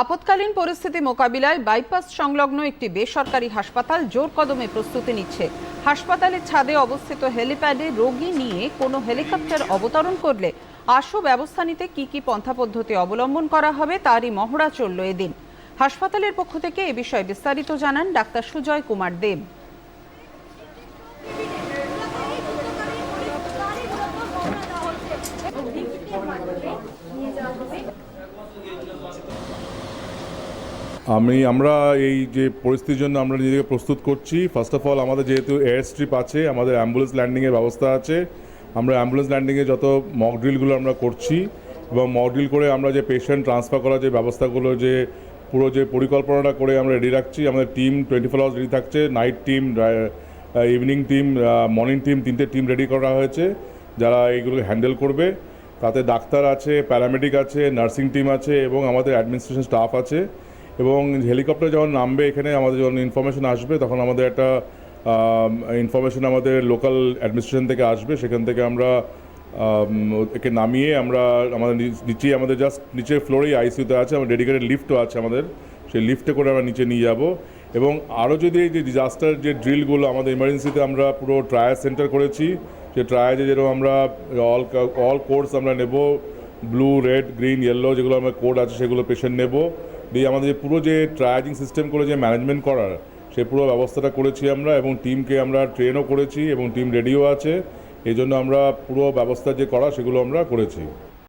আপৎকালীন পরিস্থিতি মোকাবিলায় বাইপাস সংলগ্ন একটি বেসরকারি হাসপাতাল জোর কদমে প্রস্তুতি নিচ্ছে। হাসপাতালের ছাদে অবস্থিত হেলিপ্যাডে রোগী নিয়ে কোনো হেলিকপ্টার অবতরণ করলে আশু ব্যবস্থা নিতে কী কী পন্থা পদ্ধতি অবলম্বন করা হবে তারই মহড়া চলল এদিন। হাসপাতালের পক্ষ থেকে এ বিষয়ে বিস্তারিত জানান ডাক্তার সুজয় কুমার দেব। আমি, আমরা এই যে পরিস্থিতির জন্য আমরা নিজেকে প্রস্তুত করছি। ফার্স্ট অফ অল আমাদের যেহেতু এয়ার স্ট্রিপ আছে, আমাদের অ্যাম্বুলেন্স ল্যান্ডিংয়ের ব্যবস্থা আছে। আমরা অ্যাম্বুলেন্স ল্যান্ডিংয়ে যত মক ড্রিলগুলো আমরা করছি এবং মক ড্রিল করে আমরা যে পেশেন্ট ট্রান্সফার করার যে ব্যবস্থাগুলো, যে পুরো যে পরিকল্পনাটা করে আমরা রেডি রাখছি। আমাদের team twenty four hours ready থাকছে night team evening team morning team তিনটে টিম রেডি করা হয়েছে, যারা এইগুলো হ্যান্ডেল করবে। তাতে ডাক্তার আছে প্যারামেডিক আছে নার্সিং টিম আছে এবং আমাদের অ্যাডমিনিস্ট্রেশন স্টাফ আছে। এবং হেলিকপ্টার যখন নামবে এখানে আমাদের যখন ইনফরমেশন আসবে তখন আমাদের একটা ইনফরমেশন আমাদের লোকাল অ্যাডমিনিস্ট্রেশন থেকে আসবে। সেখান থেকে আমরা আম, একে নামিয়ে আমরা আমাদের নিচ- আমাদের জাস্ট নিচের ফ্লোরেই আইসিউতে আছে আমাদের ডেডিকেটেড লিফটও আছে আমাদের। সেই লিফটে করে আমরা নিচে নিয়ে যাব। এবং আরও যদি এই যে ডিজাস্টার যে ড্রিলগুলো আমাদের ইমার্জেন্সিতে আমরা পুরো ট্রায়াল সেন্টার করেছি যে ট্রায়ালে যেরকম আমরা অল অল কোর্স আমরা নেব ব্লু রেড গ্রিন ইয়েলো যেগুলো আমরা কোড আছে সেগুলো পেশেন্ট নেব। দিয়ে আমাদের পুরো যে ট্রায়াজিং সিস্টেম করে যে ম্যানেজমেন্ট করার, সে পুরো ব্যবস্থাটা করেছি আমরা এবং টিমকে আমরা ট্রেনও করেছি এবং টিম রেডিও আছে। এই জন্য আমরা পুরো ব্যবস্থা যে করা, সেগুলো আমরা করেছি।